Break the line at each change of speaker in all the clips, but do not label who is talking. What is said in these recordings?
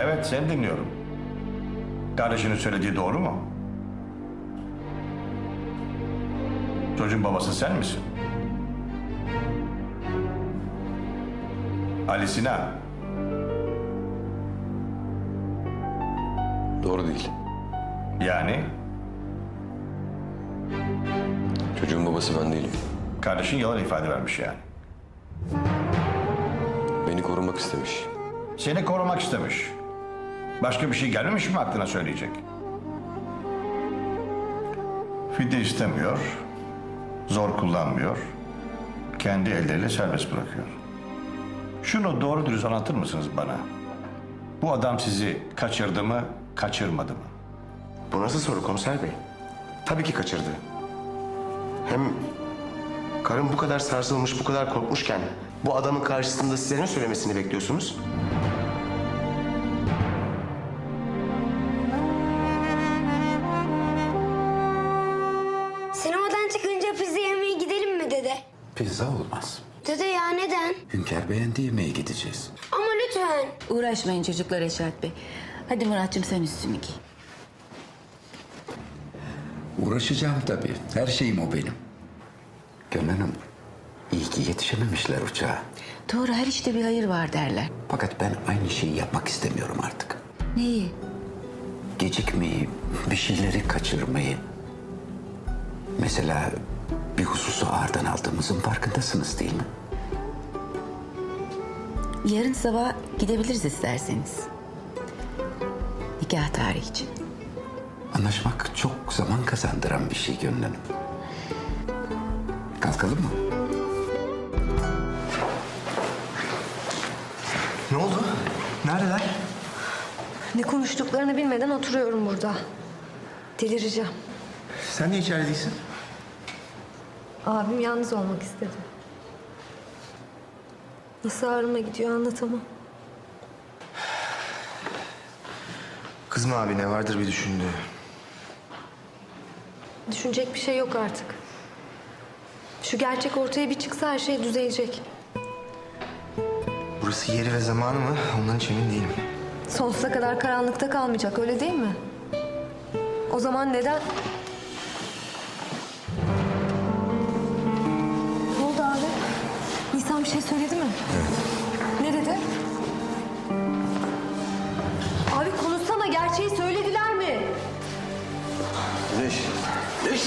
Evet, seni dinliyorum. Kardeşinin söylediği doğru mu? Çocuğun babası sen misin? Ali Sinan,
Doğru değil.
yani
Çocuğun babası ben değilim.
kardeşin yalan ifade vermiş yani.
Beni korumak istemiş.
Seni korumak istemiş. Başka bir şey gelmemiş mi aklına söyleyecek? Fidye istemiyor, zor kullanmıyor, kendi elleriyle serbest bırakıyor. Şunu doğru dürüst anlatır mısınız bana? Bu adam sizi kaçırdı mı, kaçırmadı mı?
Bu nasıl soru komiser bey? Tabii ki kaçırdı. Hem karım bu kadar sarsılmış, bu kadar korkmuşken bu adamın karşısında size ne söylemesini bekliyorsunuz?
Dede ya neden?
Hünkar beğendi yemeğe gideceğiz.
Ama lütfen.
Uğraşmayın çocuklar Eşat Bey. Hadi Muratçım sen üstünü giy.
Uğraşacağım tabii. Her şeyim o benim. Gönül Hanım, iyi ki yetişememişler uçağa.
Doğru her işte bir hayır var derler.
Fakat ben aynı şeyi yapmak istemiyorum artık.
Neyi?
Gecikmeyi, bir şeyleri kaçırmayı. Mesela bir hususu ağırdan aldığımızın farkındasınız değil mi?
Yarın sabah gidebiliriz isterseniz. Nikah tarihi için.
Anlaşmak çok zaman kazandıran bir şey Gönül Hanım. Kalkalım mı?
Ne oldu? Neredeler?
Ne konuştuklarını bilmeden oturuyorum burada. Delireceğim.
Sen niye içeride değilsin?
Abim yalnız olmak istedi. Nasıl ağrıma gidiyor anlatamam.
Kızma abine vardır bir düşündüğü.
Düşünecek bir şey yok artık. Şu gerçek ortaya bir çıksa her şey düzelecek.
Burası yeri ve zamanı mı? Ondan hiç emin değilim.
Sonsuza kadar karanlıkta kalmayacak öyle değil mi? O zaman neden... şey söyledi mi? Evet. Ne dedi? Abi konuşsana gerçeği söylediler mi?
Güneş. Güneş.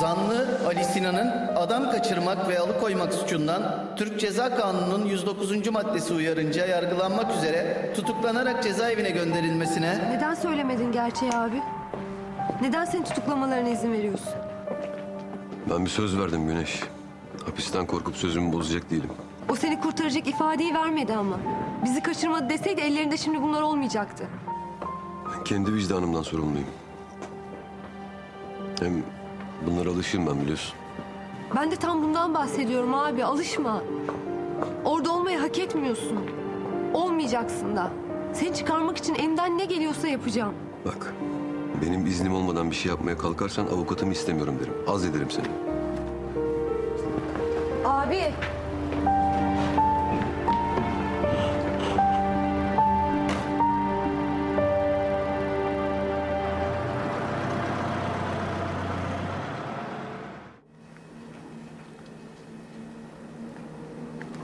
Zanlı Ali Sinan'ın adam kaçırmak ve alıkoymak suçundan Türk Ceza Kanunu'nun 109. maddesi uyarınca yargılanmak üzere tutuklanarak cezaevine gönderilmesine
Neden söylemedin gerçeği abi? Neden seni tutuklamalarına izin veriyorsun?
Ben bir söz verdim Güneş. Hapisten korkup sözümü bozacak değilim.
O seni kurtaracak ifadeyi vermedi ama. Bizi kaçırmadı deseydi ellerinde şimdi bunlar olmayacaktı.
Ben kendi vicdanımdan sorumluyum. Hem bunlara alışığım ben biliyorsun.
Ben de tam bundan bahsediyorum abi. Alışma. Orada olmayı hak etmiyorsun. Olmayacaksın da. Seni çıkarmak için elimden ne geliyorsa yapacağım.
Bak benim iznim olmadan bir şey yapmaya kalkarsan avukatımı istemiyorum derim. Az ederim seni.
Abi.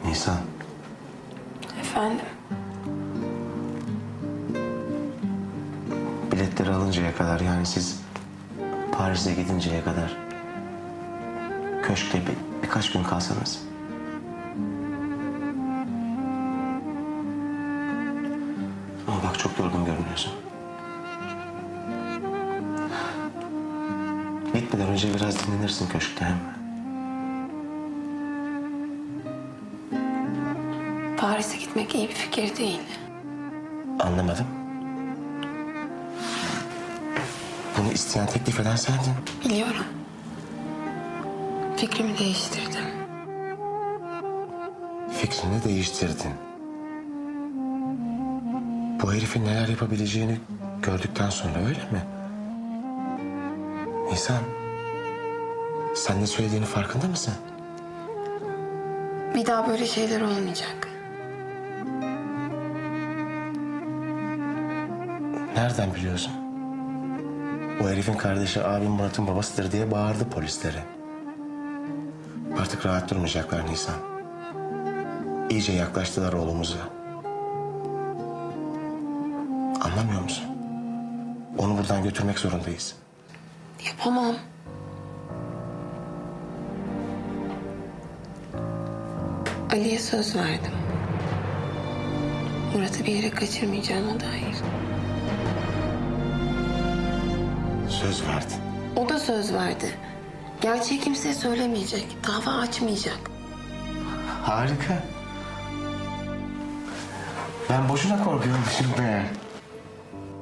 Nisan.
Efendim?
Alıncaya kadar yani siz Paris'e gidinceye kadar köşkte bir, birkaç gün kalsanız. Ama bak çok yorgun görünüyorsun. Gitmeden önce biraz dinlenirsin köşkte hem.
Paris'e gitmek iyi bir fikir değil.
Anlamadım. Bunu isteyen teklif eden sendin.
Biliyorum. Fikrimi değiştirdim.
Fikrini değiştirdin. Bu herifin neler yapabileceğini gördükten sonra öyle mi? Nisan, sen ne söylediğini farkında mısın?
Bir daha böyle şeyler olmayacak.
Nereden biliyorsun? O herifin kardeşi abim Murat'ın babasıdır diye bağırdı polislere. Artık rahat durmayacaklar Nisan. İyice yaklaştılar oğlumuza. Anlamıyor musun? Onu buradan götürmek zorundayız.
Yapamam. Ali'ye söz verdim. Murat'ı bir yere kaçırmayacağıma dair.
Söz verdin.
O da söz verdi. Gerçeği kimseye söylemeyecek. Dava açmayacak.
Harika. Ben boşuna korkuyormuşum be.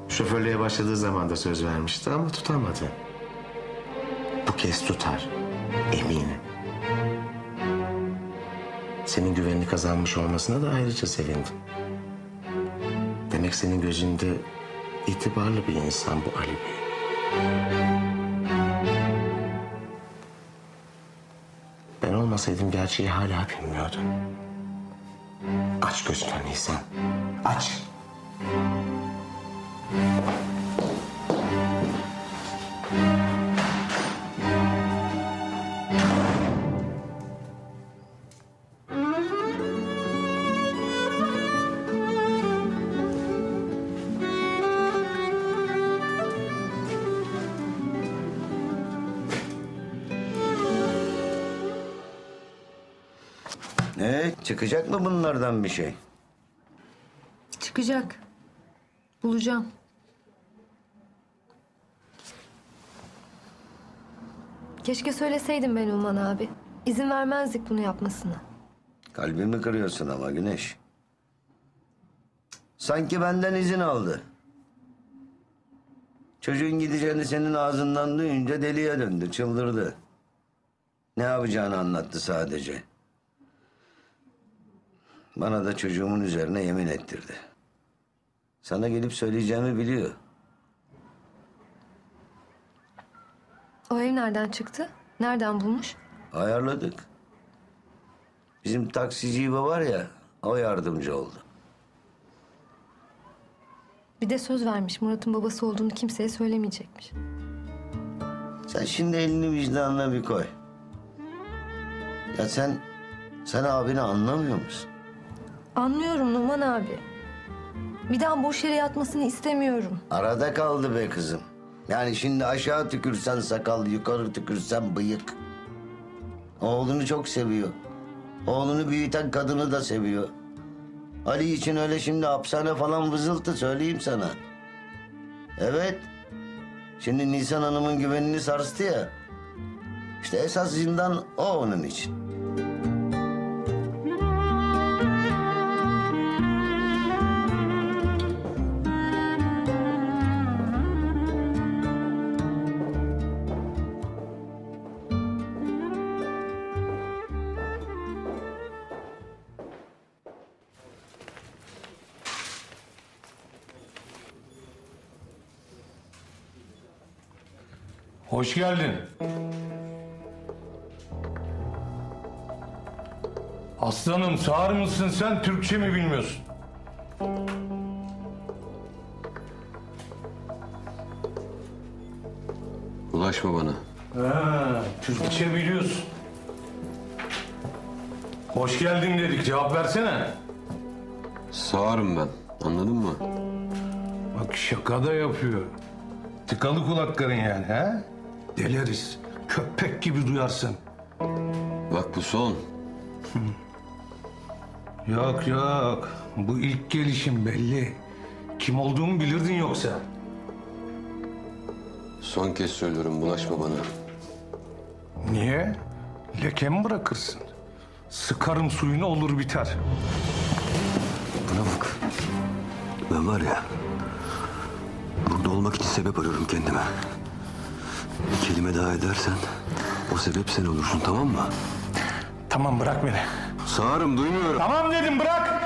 Şoförlüğe başladığı zaman da söz vermişti ama tutamadı. Bu kez tutar. Eminim. Senin güvenini kazanmış olmasına da ayrıca sevindim. Demek senin gözünde itibarlı bir insan bu Ali Bey. Ben olmasaydım gerçeği hala bilmiyordum. Aç gözünü Nisan. Aç.
Ne? Çıkacak mı bunlardan bir şey?
Çıkacak. Bulacağım. Keşke söyleseydin ben Ulman abi. İzin vermezdik bunu yapmasına.
Kalbimi kırıyorsun ama Güneş. Sanki benden izin aldı. Çocuğun gideceğini senin ağzından duyunca deliye döndü, çıldırdı. Ne yapacağını anlattı sadece. Bana da çocuğumun üzerine yemin ettirdi. Sana gelip söyleyeceğimi biliyor.
O ev nereden çıktı? Nereden bulmuş?
Ayarladık. Bizim taksici İbo var ya, o yardımcı oldu.
Bir de söz vermiş Murat'ın babası olduğunu kimseye söylemeyecekmiş.
Sen şimdi elini vicdanına bir koy. Ya sen, sen abini anlamıyor musun?
Anlıyorum Numan abi. Bir daha boş yere yatmasını istemiyorum.
Arada kaldı be kızım. Yani şimdi aşağı tükürsen sakal, yukarı tükürsen bıyık. Oğlunu çok seviyor. Oğlunu büyüten kadını da seviyor. Ali için öyle şimdi hapishane falan vızıltı söyleyeyim sana. Evet. Şimdi Nisan Hanım'ın güvenini sarstı ya. İşte esas zindan o onun için.
Hoş geldin. Aslanım sağır mısın sen Türkçe mi bilmiyorsun?
Ulaşma bana.
Ha, Türkçe biliyorsun. Hoş geldin dedik cevap versene.
Sağırım ben. Anladın mı?
Bak şaka da yapıyor. Tıkalı kulakların yani ha? Deleriz. Köpek gibi duyarsın.
Bak bu son.
Yok yok. Bu ilk gelişim belli. Kim olduğumu bilirdin yoksa.
Son kez söylüyorum bulaşma bana.
Niye? Leke mi bırakırsın? Sıkarım suyunu olur biter.
Bana bak. Ben var ya... Burada olmak için sebep arıyorum kendime. Bir kelime daha edersen... O sebep sen olursun tamam mı?
Tamam bırak beni.
Sağırım duymuyorum.
Tamam dedim bırak.